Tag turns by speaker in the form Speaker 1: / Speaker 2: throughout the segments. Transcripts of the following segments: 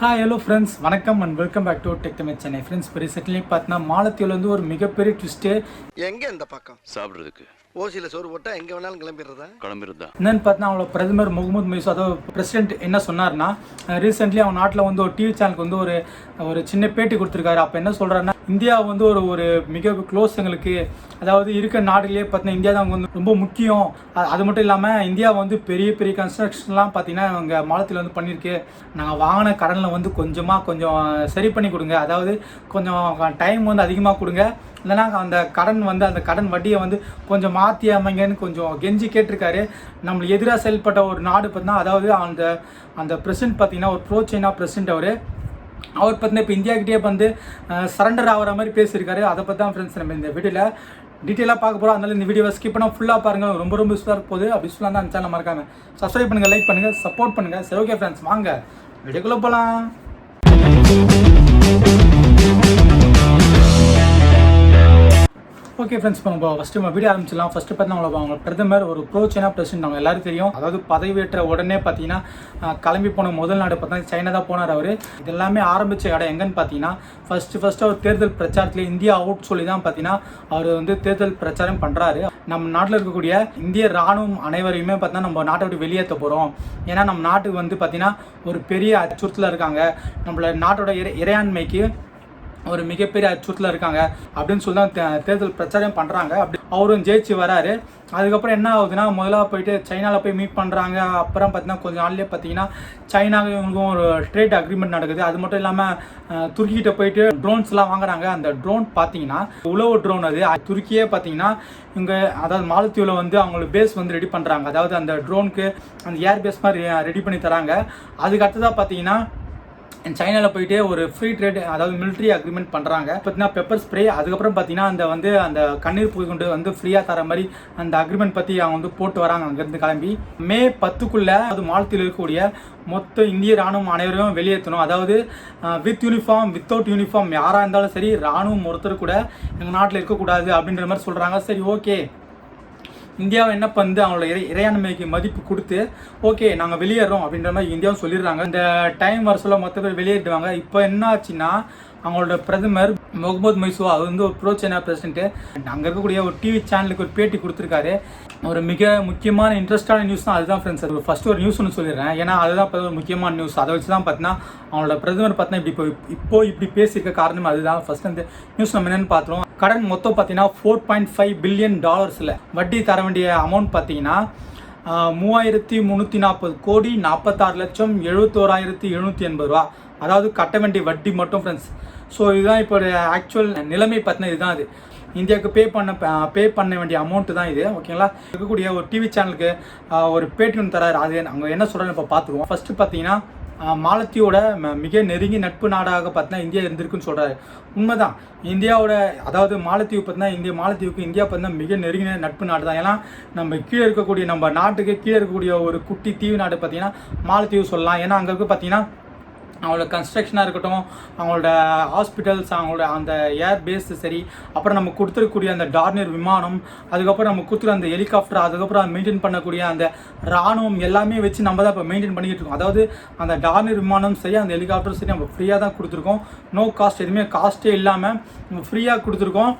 Speaker 1: Hi hello friends வணக்கம் and welcome back to tech Tamil Chennai friends இப்போ recently பார்த்தீங்கன்னா மாலத்தீவில் வந்து ஒரு மிகப்பெரிய ட்விஸ்ட்டு
Speaker 2: எங்க இந்த பக்கம்?
Speaker 3: சாப்பிட்றதுக்கு.
Speaker 2: ஓசியில சோறு போட்டா எங்க வேணாலும் கிளம்பிடுறதா?
Speaker 3: கிளம்பிருந்தா
Speaker 1: என்னன்னு பார்த்தீங்கன்னா அவங்களோட பிரதமர் முகமது மைசூ அதாவது பிரசிடென்ட் என்ன சொன்னார்னா ரீசெண்ட்லி அவங்க நாட்டில் வந்து ஒரு டிவி சேனலுக்கு வந்து ஒரு ஒரு சின்ன பேட்டி கொடுத்துருக்காரு. அப்போ என்ன சொல்கிறாருன்னா இந்தியா வந்து ஒரு ஒரு மிக க்ளோஸ் எங்களுக்கு. அதாவது இருக்க நாடுகளே பார்த்தீங்கன்னா இந்தியா தான் வந்து ரொம்ப முக்கியம். அது மட்டும் இல்லாமல் இந்தியா வந்து பெரிய பெரிய கன்ஸ்ட்ரக்ஷன்லாம் பார்த்தீங்கன்னா அவங்க மாலத்தில் வந்து பண்ணியிருக்கு நாங்கள் வாங்கின கடனில் வந்து கொஞ்சமாக கொஞ்சம் சரி பண்ணி கொடுங்க. அதாவது கொஞ்சம் டைம் வந்து அதிகமாக கொடுங்க. இல்லைன்னா அந்த கடன் வந்து அந்த கடன் வட்டியை வந்து கொஞ்சம் மாற்றி அமைங்கன்னு கொஞ்சம் கெஞ்சி கேட்டிருக்காரு. நம்மளுக்கு எதிராக செயல்பட்ட ஒரு நாடு பார்த்தீங்கன்னா அதாவது அந்த அந்த பிரசிடென்ட் பார்த்தீங்கன்னா ஒரு ப்ரோ சைனா பிரசிடென்ட் அவர். அவர் பார்த்தீங்கன்னா இப்போ இந்தியாக்கிட்டே வந்து சரண்டர் ஆகிற மாதிரி பேசியிருக்காரு. அதை பற்றி தான் ஃப்ரெண்ட்ஸ் நம்ம இந்த வீடியோவில் டீட்டெயிலாக பார்க்க போகிறோம் அதனால இந்த வீடியோவை ஸ்கிப் பண்ணால் ஃபுல்லாக பாருங்கள் ரொம்ப ரொம்ப யூஸ்ஃபுல்லாக இருக்க போகுது. அப்படி சொல்லலாம் தான் சேனல் மறக்காம சப்ஸ்கிரைப் பண்ணுங்கள் லைக் பண்ணுங்கள் சப்போர்ட் பண்ணுங்கள் சரி ஓகே ஃப்ரெண்ட்ஸ் வாங்க. வீடியோக்குள்ளே போகலாம் ஓகே ஃப்ரெண்ட்ஸ் இப்போ நம்ம ஃபஸ்ட்டு நம்ம வீடியோ ஆரம்பிச்சிடலாம். ஃபஸ்ட்டு பார்த்தீங்கன்னா அவங்க பிரதமர் ஒரு ப்ரோ சைனா பிரசிடென்ட் அவங்க எல்லாரும் தெரியும். அதாவது பதவியேற்ற உடனே பார்த்தீங்கன்னா கிளம்பி போன முதல் நாடு பார்த்தீங்கன்னா சைனா தான் போனார் அவர். இது எல்லாமே ஆரம்பித்த இடம் எங்கன்னு பார்த்தீங்கன்னா ஃபஸ்ட்டு ஃபஸ்ட்டு அவர் தேர்தல் பிரச்சாரத்தில் இந்தியா அவுட் சொல்லி தான் பார்த்தீங்கன்னா அவர் வந்து தேர்தல் பிரச்சாரம் பண்ணுறாரு நம்ம நாட்டில் இருக்கக்கூடிய இந்திய ராணுவம் அனைவரையுமே பார்த்தீங்கன்னா நம்ம நாட்டை விட்டு வெளியேற்ற போகிறோம் ஏன்னா நம்ம நாட்டுக்கு வந்து பார்த்தீங்கன்னா ஒரு பெரிய அச்சுறுத்தலாக இருக்காங்க. நம்மள நாட்டோட இறை இறையாண்மைக்கு ஒரு மிகப்பெரிய அச்சுறுத்தல இருக்காங்க அப்படின்னு சொல்லி தான் தே- தேர்தல் பிரச்சாரம் பண்ணுறாங்க அப்படி அவரும் ஜெயிச்சு வராரு. அதுக்கப்புறம் என்ன ஆகுதுன்னா முதல்ல போயிட்டு சைனாவில் போய் மீட் பண்ணுறாங்க அப்புறம் பார்த்தீங்கன்னா கொஞ்சம் நாள்லேயே பார்த்தீங்கன்னா சைனாவும் இவங்களுக்கும் ஒரு ட்ரேட் அக்ரிமெண்ட் நடக்குது. அது மட்டும் இல்லாமல் துருக்கிட்ட போயிட்டு ட்ரோன்ஸ்லாம் வாங்குறாங்க. அந்த ட்ரோன் பார்த்தீங்கன்னா உழவு ட்ரோன் அது. துருக்கியே பார்த்தீங்கன்னா இங்கே அதாவது மாலத்தீவில் வந்து அவங்களுக்கு பேஸ் வந்து ரெடி பண்ணுறாங்க அதாவது அந்த ட்ரோனுக்கு அந்த ஏர் பேஸ் மாதிரி ரெடி பண்ணி தராங்க. அதுக்கு அடுத்ததாக பார்த்தீங்கன்னா சைனாவில் போயிட்டு ஒரு ஃப்ரீ ட்ரேட் அதாவது மிலிட்ரி அக்ரிமெண்ட் பண்ணுறாங்க பார்த்தீங்கன்னா பெப்பர் ஸ்ப்ரே அதுக்கப்புறம் பார்த்தீங்கன்னா அந்த வந்து அந்த கண்ணீர் புகை கொண்டு வந்து ஃப்ரீயாக தர மாதிரி அந்த அக்ரிமெண்ட் பற்றி அவங்க வந்து போட்டு வராங்க. அங்கேருந்து கிளம்பி. மே பத்துக்குள்ளே அது மாலத்தில் இருக்கக்கூடிய மொத்த இந்திய ராணுவம் அனைவரையும் வெளியேற்றணும். அதாவது வித் யூனிஃபார்ம் வித்தவுட் யூனிஃபார்ம் யாராக இருந்தாலும் சரி ராணுவம் ஒருத்தர் கூட எங்கள் நாட்டில் இருக்கக்கூடாது அப்படின்ற மாதிரி சொல்கிறாங்க சரி ஓகே இந்தியாவை என்ன பண்ணுது அவங்களோட இறை இறையாண்மைக்கு மதிப்பு கொடுத்து ஓகே நாங்கள் வெளியேறோம் அப்படின்ற மாதிரி இந்தியாவும் சொல்லிடுறாங்க. இந்த டைம் வர சொல்ல மொத்த பேர் வெளியேற்றுவாங்க இப்போ என்ன ஆச்சுன்னா அவங்களோட பிரதமர் முகமது மைசூ அவர் வந்து ஒரு ப்ரோ சைனா பிரசிடென்ட் அங்கே இருக்கக்கூடிய ஒரு டிவி சேனலுக்கு ஒரு பேட்டி கொடுத்துருக்காரு. ஒரு மிக முக்கியமான இன்ட்ரெஸ்டான நியூஸ் தான் அதுதான் ஃப்ரெண்ட்ஸ் அது ஃபஸ்ட்டு ஒரு நியூஸ் ஒன்று சொல்லிடுறேன். ஏன்னா அதுதான் இப்போ ஒரு முக்கியமான நியூஸ் அதை வச்சு தான் பார்த்தீங்கன்னா அவங்களோட பிரதமர் பார்த்தீங்கன்னா இப்படி இப்போ இப்போ இப்படி பேசியிருக்க காரணம் அதுதான். ஃபஸ்ட்டு அந்த நியூஸ் நம்ம என்னென்னு பார்த்தோம் கடன் மொத்தம் பார்த்தீங்கன்னா ஃபோர் பாயிண்ட் ஃபைவ் பில்லியன் டாலர்ஸில் வட்டி தர வேண்டிய அமௌண்ட் பார்த்தீங்கன்னா மூவாயிரத்தி முந்நூற்றி நாற்பது கோடி நாற்பத்தாறு லட்சம் எழுபத்தோராயிரத்தி எழுநூற்றி எண்பது ரூபா. அதாவது கட்ட வேண்டிய வட்டி மட்டும் ஃப்ரெண்ட்ஸ் ஸோ இதுதான் இப்போ ஆக்சுவல் நிலைமை பற்றின இதுதான் அது. இந்தியாவுக்கு பே பண்ண பே பண்ண வேண்டிய அமௌண்ட்டு தான் இது. ஓகேங்களா இருக்கக்கூடிய ஒரு டிவி சேனலுக்கு ஒரு பேட்டி ஒன்று தராரு அது அவங்க என்ன சொல்கிறாங்க இப்போ பார்த்துக்குவோம். ஃபஸ்ட்டு பார்த்தீங்கன்னா மாலத்தியோட ம- மிக நெருங்கிய நட்பு நாடாக பார்த்தீங்கன்னா இந்தியா இருந்திருக்குன்னு சொல்கிறாரு உண்மைதான். இந்தியாவோட அதாவது மாலத்தீவு பார்த்தீங்கன்னா இந்திய மாலத்தீவுக்கு இந்தியா பார்த்தீங்கன்னா மிக நெருங்கிய நட்பு நாடு தான் ஏன்னா நம்ம கீழே இருக்கக்கூடிய நம்ம நாட்டுக்கு கீழே இருக்கக்கூடிய ஒரு குட்டி தீவு நாடு பார்த்தீங்கன்னா மாலத்தீவு சொல்லலாம். ஏன்னா அங்கே இருக்க பார்த்தீங்கன்னா அவங்களோட கன்ஸ்ட்ரக்ஷனாக இருக்கட்டும் அவங்களோட ஹாஸ்பிட்டல்ஸ் அவங்களோட அந்த ஏர் பேஸு சரி அப்புறம் நம்ம கொடுத்துருக்கக்கூடிய அந்த டார்னியர் விமானம் அதுக்கப்புறம் நம்ம கொடுத்துருக்க அந்த ஹெலிகாப்டர் அதுக்கப்புறம் அதை மெயின்டைன் பண்ணக்கூடிய அந்த ராணுவம் எல்லாமே வச்சு நம்ம தான் இப்போ மெயின்டைன் பண்ணிக்கிட்டு இருக்கோம். அதாவது அந்த டார்னியர் விமானம் சரி அந்த ஹெலிகாப்டர் சரி நம்ம ஃப்ரீயாக தான் கொடுத்துருக்கோம். நோ காஸ்ட் எதுவுமே காஸ்ட்டே இல்லாமல் நம்ம ஃப்ரீயாக கொடுத்துருக்கோம்.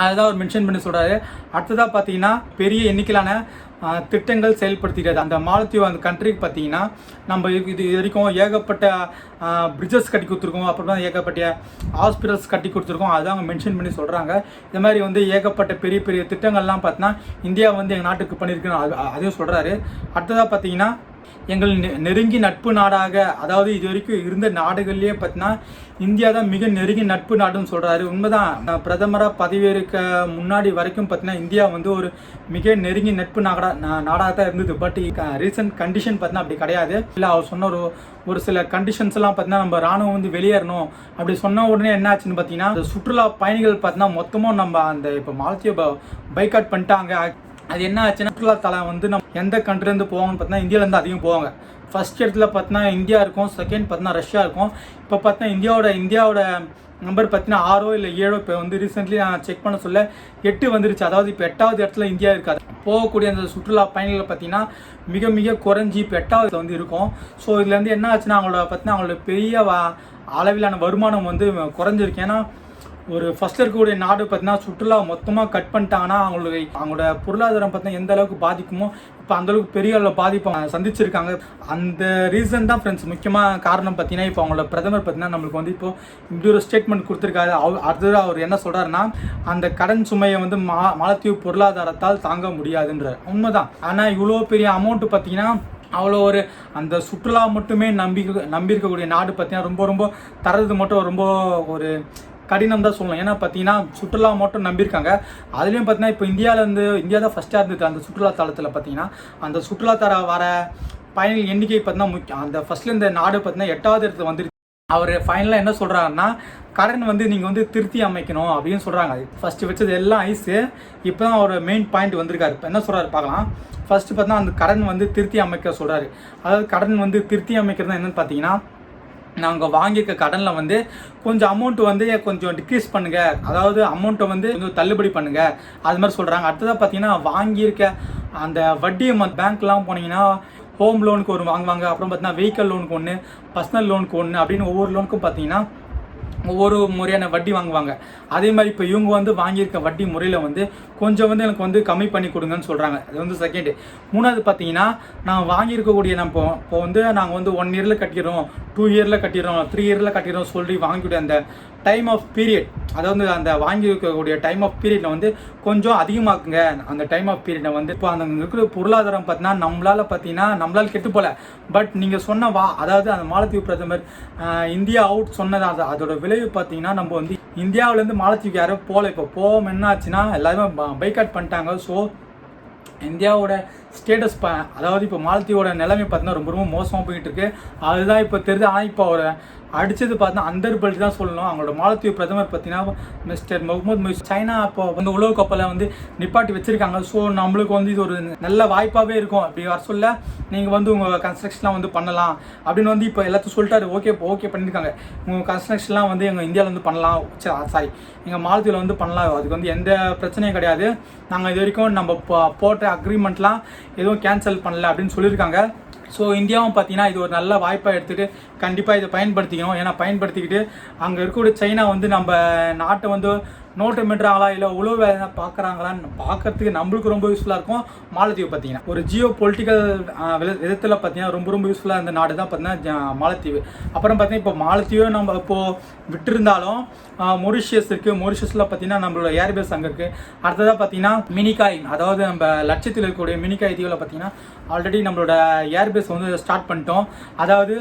Speaker 1: அதுதான் அவர் மென்ஷன் பண்ணி சொல்கிறாரு அடுத்ததாக பார்த்தீங்கன்னா பெரிய எண்ணிக்கையிலான திட்டங்கள் செயல்படுத்துகிறது. அந்த மாலத்தீவு அந்த கண்ட்ரிக்கு பார்த்தீங்கன்னா நம்ம இது வரைக்கும் ஏகப்பட்ட பிரிட்ஜஸ் கட்டி கொடுத்துருக்கோம். அப்புறம் தான் ஏகப்பட்ட ஹாஸ்பிட்டல்ஸ் கட்டி கொடுத்துருக்கோம். அதுதான் அவங்க மென்ஷன் பண்ணி சொல்கிறாங்க இந்த மாதிரி வந்து ஏகப்பட்ட பெரிய பெரிய திட்டங்கள்லாம் பார்த்தீங்கன்னா இந்தியா வந்து எங்கள் நாட்டுக்கு பண்ணியிருக்குன்னு அது அதையும் சொல்கிறாரு அடுத்ததாக பார்த்தீங்கன்னா எங்கள் நெருங்கி நட்பு நாடாக அதாவது இது வரைக்கும் இருந்த நாடுகள்லேயே பார்த்தீங்கன்னா இந்தியா தான் மிக நெருங்கி நட்பு நாடுன்னு சொல்கிறாரு உண்மைதான். நான் பிரதமராக பதவியேற்க முன்னாடி வரைக்கும் பார்த்தீங்கன்னா இந்தியா வந்து ஒரு மிக நெருங்கி நட்பு நாடா நாடாக தான் இருந்தது. பட் ரீசன்ட் கண்டிஷன் பார்த்தீங்கன்னா அப்படி கிடையாது. இல்லை அவர் சொன்ன ஒரு ஒரு சில கண்டிஷன்ஸ் எல்லாம் பார்த்தீங்கன்னா நம்ம ராணுவம் வந்து வெளியேறணும். அப்படி சொன்ன உடனே என்ன ஆச்சுன்னு பார்த்தீங்கன்னா சுற்றுலா பயணிகள் பார்த்தீங்கன்னா மொத்தமும் நம்ம அந்த இப்போ மாலத்தீவை பைக் அவுட் பண்ணிட்டாங்க. அது என்ன ஆச்சுன்னா சுற்றுலா தலம் வந்து நம்ம எந்த கண்ட்ரிலேருந்து போவாங்கன்னு பார்த்தீங்கன்னா இந்தியாவிலேருந்து அதிகம் போவாங்க. ஃபர்ஸ்ட் இடத்துல பார்த்தீங்கன்னா இந்தியா இருக்கும். செகண்ட் பார்த்தீங்கன்னா ரஷ்யா இருக்கும். இப்போ பார்த்தீங்கன்னா இந்தியாவோட இந்தியாவோட நம்பர் பார்த்தீங்கன்னா ஆறோ இல்லை ஏழோ இப்போ வந்து ரீசெண்ட்லி நான் செக் பண்ண சொல்ல எட்டு வந்துருச்சு. அதாவது இப்போ எட்டாவது இடத்துல இந்தியா இருக்காது. போகக்கூடிய அந்த சுற்றுலா பயணிகள் பார்த்தீங்கன்னா மிக மிக குறைஞ்சி இப்போ எட்டாவது வந்து இருக்கும். ஸோ இதுலேருந்து என்ன ஆச்சுன்னா அவங்களோட பார்த்தீங்கன்னா அவங்களோட பெரிய அளவிலான வருமானம் வந்து குறைஞ்சிருக்கு. ஏன்னா ஒரு ஃபர்ஸ்ட் இருக்கக்கூடிய நாடு பார்த்தீங்கன்னா சுற்றுலா மொத்தமாக கட் பண்ணிட்டாங்கன்னா அவங்களுக்கு அவங்களோட பொருளாதாரம் பார்த்தீங்கன்னா எந்த அளவுக்கு பாதிக்குமோ இப்போ அந்தளவுக்கு பெரிய அளவில் பாதிப்பு சந்திச்சிருக்காங்க. அந்த ரீசன் தான் ஃப்ரெண்ட்ஸ் முக்கியமாக காரணம் பார்த்தீங்கன்னா இப்போ அவங்களோட பிரதமர் பார்த்தீங்கன்னா நம்மளுக்கு வந்து இப்போ இப்படி ஒரு ஸ்டேட்மெண்ட் கொடுத்துருக்காரு. அவர் அடுத்தது அவர் என்ன சொல்கிறாருன்னா அந்த கடன் சுமையை வந்து மா மாலத்தீவு பொருளாதாரத்தால் தாங்க முடியாதுன்றார். உண்மைதான். ஆனால் இவ்வளோ பெரிய அமௌண்ட்டு பார்த்தீங்கன்னா அவ்வளோ ஒரு அந்த சுற்றுலா மட்டுமே நம்பி நம்பி இருக்கக்கூடிய நாடு பார்த்தீங்கன்னா ரொம்ப ரொம்ப தரது மட்டும் ரொம்ப ஒரு கடினம் தான் சொல்லணும். ஏன்னா பார்த்தீங்கன்னா சுற்றுலா மட்டும் நம்பியிருக்காங்க. அதுலேயும் பார்த்தீங்கன்னா இப்போ இந்தியாவிலேருந்து இந்தியா தான் ஃபஸ்ட்டாக இருந்தது அந்த சுற்றுலா தளத்தில் பார்த்தீங்கன்னா. அந்த சுற்றுலா தர வர பயணிகள் எண்ணிக்கை பார்த்தீங்கன்னா முக்கியம் அந்த ஃபஸ்ட்டில் இந்த நாடு பார்த்தீங்கன்னா எட்டாவது இடத்துல வந்துருச்சு. அவர் ஃபைனலாக என்ன சொல்கிறாருன்னா கடன் வந்து நீங்கள் வந்து திருத்தி அமைக்கணும் அப்படின்னு சொல்கிறாங்க ஃபஸ்ட்டு வச்சது எல்லாம் ஐஸு இப்போ தான் அவர் மெயின் பாயிண்ட் வந்திருக்காரு. இப்போ என்ன சொல்கிறாரு பார்க்கலாம். ஃபஸ்ட்டு பார்த்தா அந்த கடன் வந்து திருத்தி அமைக்க சொல்கிறாரு அதாவது கடன் வந்து திருத்தி அமைக்கிறது என்னென்னு பார்த்தீங்கன்னா நாங்கள் வாங்கியிருக்க கடனில் வந்து கொஞ்சம் அமௌண்ட் வந்து கொஞ்சம் டிக்ரீஸ் பண்ணுங்க. அதாவது அமௌண்ட்டை வந்து கொஞ்சம் தள்ளுபடி பண்ணுங்க. அது மாதிரி சொல்கிறாங்க அடுத்ததாக பார்த்தீங்கன்னா வாங்கியிருக்க அந்த வட்டியை பேங்க்லாம் போனீங்கன்னா ஹோம் லோனுக்கு ஒரு வாங்குவாங்க. அப்புறம் பார்த்தீங்கன்னா வெஹிக்கல் லோனுக்கு ஒன்று பர்சனல் லோனுக்கு ஒன்று அப்படின்னு ஒவ்வொரு லோனுக்கும் பார்த்தீங்கன்னா ஒவ்வொரு முறையான வட்டி வாங்குவாங்க. அதே மாதிரி இப்போ இவங்க வந்து வாங்கியிருக்க வட்டி முறையில் வந்து கொஞ்சம் வந்து எனக்கு வந்து கம்மி பண்ணி கொடுங்கன்னு சொல்கிறாங்க அது வந்து செகண்டு மூணாவது பார்த்தீங்கன்னா நான் வாங்கியிருக்கக்கூடிய நம்ம இப்போ இப்போ வந்து நாங்கள் வந்து ஒன் இயரில் கட்டிடுறோம் டூ இயரில் கட்டிடுறோம் த்ரீ இயரில் கட்டிடுறோம் சொல்லி வாங்கிக்கூடிய அந்த டைம் ஆஃப் பீரியட் அதாவது அந்த வாங்கி வைக்கக்கூடிய டைம் ஆஃப் பீரியடில் வந்து கொஞ்சம் அதிகமாக்குங்க. அந்த டைம் ஆஃப் பீரியடை வந்து இப்போ அந்த இருக்கிற பொருளாதாரம் பார்த்தீங்கன்னா நம்மளால் பார்த்தீங்கன்னா நம்மளால் கெட்டு போல பட் நீங்கள் சொன்ன வா அதாவது அந்த மாலத்தீவு பிரதமர் இந்தியா அவுட் சொன்னது அது அதோட விளைவு பார்த்தீங்கன்னா நம்ம வந்து இந்தியாவிலேருந்து மாலத்தீவுக்கு யாரும் போகல. இப்போ போவோம் என்ன ஆச்சுன்னா எல்லாருமே பைக்காட் பண்ணிட்டாங்க. ஸோ இந்தியாவோட ஸ்டேட்டஸ் ப அதாவது இப்போ மாலத்தீவோட நிலைமை பார்த்தீங்கன்னா ரொம்ப ரொம்ப மோசமாக போயிட்டு இருக்கு அதுதான் இப்போ தெரியுது ஆனால் இப்போ அவரை அடித்தது பார்த்தா அந்தர் தான் சொல்லணும். அவங்களோட மாலத்தீவு பிரதமர் பார்த்தீங்கன்னா மிஸ்டர் முகமது முயிஸ் சைனா இப்போ வந்து உலக கப்பலை வந்து நிப்பாட்டி வச்சிருக்காங்க. ஸோ நம்மளுக்கு வந்து இது ஒரு நல்ல வாய்ப்பாகவே இருக்கும். அப்படி வர சொல்ல நீங்கள் வந்து உங்கள் கன்ஸ்ட்ரக்ஷன்லாம் வந்து பண்ணலாம். அப்படின்னு வந்து இப்போ எல்லாத்தையும் சொல்லிட்டாரு. ஓகே இப்போ ஓகே பண்ணியிருக்காங்க உங்கள் கன்ஸ்ட்ரக்ஷன்லாம் வந்து எங்கள் இந்தியாவில் வந்து பண்ணலாம். சாரி எங்கள் மாலத்தீவில் வந்து பண்ணலாம். அதுக்கு வந்து எந்த பிரச்சனையும் கிடையாது. நாங்கள் இது வரைக்கும் நம்ம போ- போட்ட அக்ரிமெண்ட்லாம் எதுவும் கேன்சல் பண்ணல அப்படின்னு சொல்லியிருக்காங்க. ஸோ இந்தியாவும் பார்த்தீங்கன்னா இது ஒரு நல்ல வாய்ப்பாக எடுத்துகிட்டு கண்டிப்பாக இதை பயன்படுத்திக்கணும். ஏன்னா பயன்படுத்திக்கிட்டு அங்கே இருக்கக்கூடிய சைனா வந்து நம்ம நாட்டை வந்து நோட்டு மின்றாங்களா இல்லை உழவு வேலை பார்க்குறாங்களான்னு பார்க்கறதுக்கு நம்மளுக்கு ரொம்ப யூஸ்ஃபுல்லாக இருக்கும். மாலத்தீவு பார்த்தீங்கன்னா ஒரு ஜியோ பொலிட்டிக்கல் விதத்தில் பார்த்தீங்கன்னா ரொம்ப ரொம்ப யூஸ்ஃபுல்லாக இருந்த நாடு தான் பார்த்தீங்கன்னா மாலத்தீவு. அப்புறம் பார்த்தீங்கன்னா இப்போ மாலத்தீவை நம்ம இப்போது விட்டுருந்தாலும் மொரிஷியஸ் இருக்குது மொரிஷியஸில் பார்த்தீங்கன்னா நம்மளோட ஏர்பேஸ் அங்கே இருக்குது அடுத்ததாக பார்த்தீங்கன்னா மினிகாய் அதாவது நம்ம லட்சத்தில் இருக்கக்கூடிய மினிகாய் தீவில் பார்த்தீங்கன்னா ஆல்ரெடி நம்மளோட ஏர்பேஸ் வந்து ஸ்டார்ட் பண்ணிட்டோம். அதாவது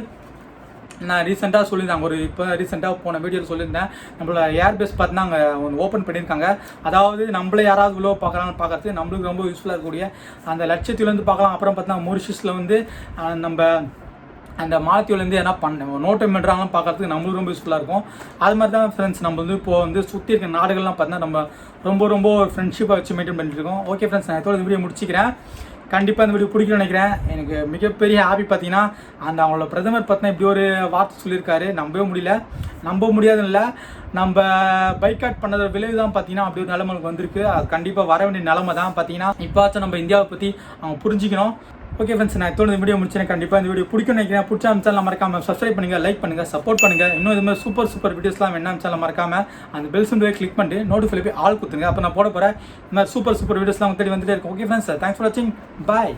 Speaker 1: நான் ரீசெண்டாக சொல்லியிருந்தேன். ஒரு இப்போ ரீசெண்டாக போன வீடியோவில் சொல்லியிருந்தேன். நம்மளோட ஏர்பேஸ் பார்த்தீங்கன்னா அங்கே ஒன்று ஓப்பன் பண்ணியிருக்காங்க. அதாவது நம்மளே யாராவது உள்ள பார்க்குறாங்கன்னு பார்க்குறது நம்மளுக்கு ரொம்ப யூஸ்ஃபுல்லாக இருக்கக்கூடிய அந்த லட்சத்திலேருந்து பார்க்கலாம். அப்புறம் பார்த்தீங்கன்னா மொரிஷியஸில் வந்து நம்ம அந்த மாலத்தீவுலேருந்து என்ன பண்ண நோட்டை மெட்றாங்கன்னு பார்க்கறதுக்கு நம்மளுக்கு ரொம்ப யூஸ்ஃபுல்லாக இருக்கும். அது மாதிரி தான் ஃப்ரெண்ட்ஸ் நம்ம வந்து இப்போது வந்து சுற்றி இருக்க நாடுகள்லாம் பார்த்தீங்கன்னா நம்ம ரொம்ப ரொம்ப ஃப்ரெண்ட்ஷிப்பாக வச்சு மெயின்டைன் பண்ணிட்டு இருக்கோம். ஓகே ஃப்ரெண்ட்ஸ் நான் இதோட வீடியோ முடிச்சிக்கிறேன். கண்டிப்பாக இந்த வீடியோ பிடிக்கும்னு நினைக்கிறேன். எனக்கு மிகப்பெரிய ஹாப்பி பார்த்தீங்கன்னா அந்த அவங்களோட பிரதமர் பார்த்தினா இப்படி ஒரு வார்த்தை சொல்லியிருக்காரு. நம்பவே முடியல. நம்ப முடியாதுன்னு இல்லை. நம்ம பைக்காட் பண்ணுற விளைவு தான் பார்த்தீங்கன்னா அப்படி ஒரு நிலைமைக்கு வந்திருக்கு. அது கண்டிப்பாக வர வேண்டிய நிலைமை தான் பார்த்தீங்கன்னா இப்போ நம்ம இந்தியாவை பற்றி அவங்க புரிஞ்சுக்கணும். ஓகே ஃப்ரெண்ட்ஸ் நான் இதோட இந்த வீடியோ முடிச்சேன். கண்டிப்பாக இந்த வீடியோ பிடிக்கும் நினைக்கிறேன். பிடிச்ச அமைச்சாலும் மறக்காம சப்ஸ்கிரைப் பண்ணுங்கள் லைக் பண்ணுங்கள் சப்போர்ட் பண்ணுங்கள் இன்னும் இது மாதிரி சூப்பர் சூப்பர் வீடியோஸ்லாம் என்ன அமைச்சாலும் மறக்காம அந்த பெல் சிம்பிளை கிளிக் பண்ணிட்டு நோட்டிஃபை போய் ஆள் கொடுத்துருங்க அப்போ நான் போட போகிறேன் இந்த மாதிரி சூப்பர் சூப்பர் வீடியோஸ்லாம் தேடி வந்துட்டே இருக்கும். ஓகே ஃப்ரெண்ட்ஸ் தேங்க்ஸ் ஃபார் வாட்சிங் பாய்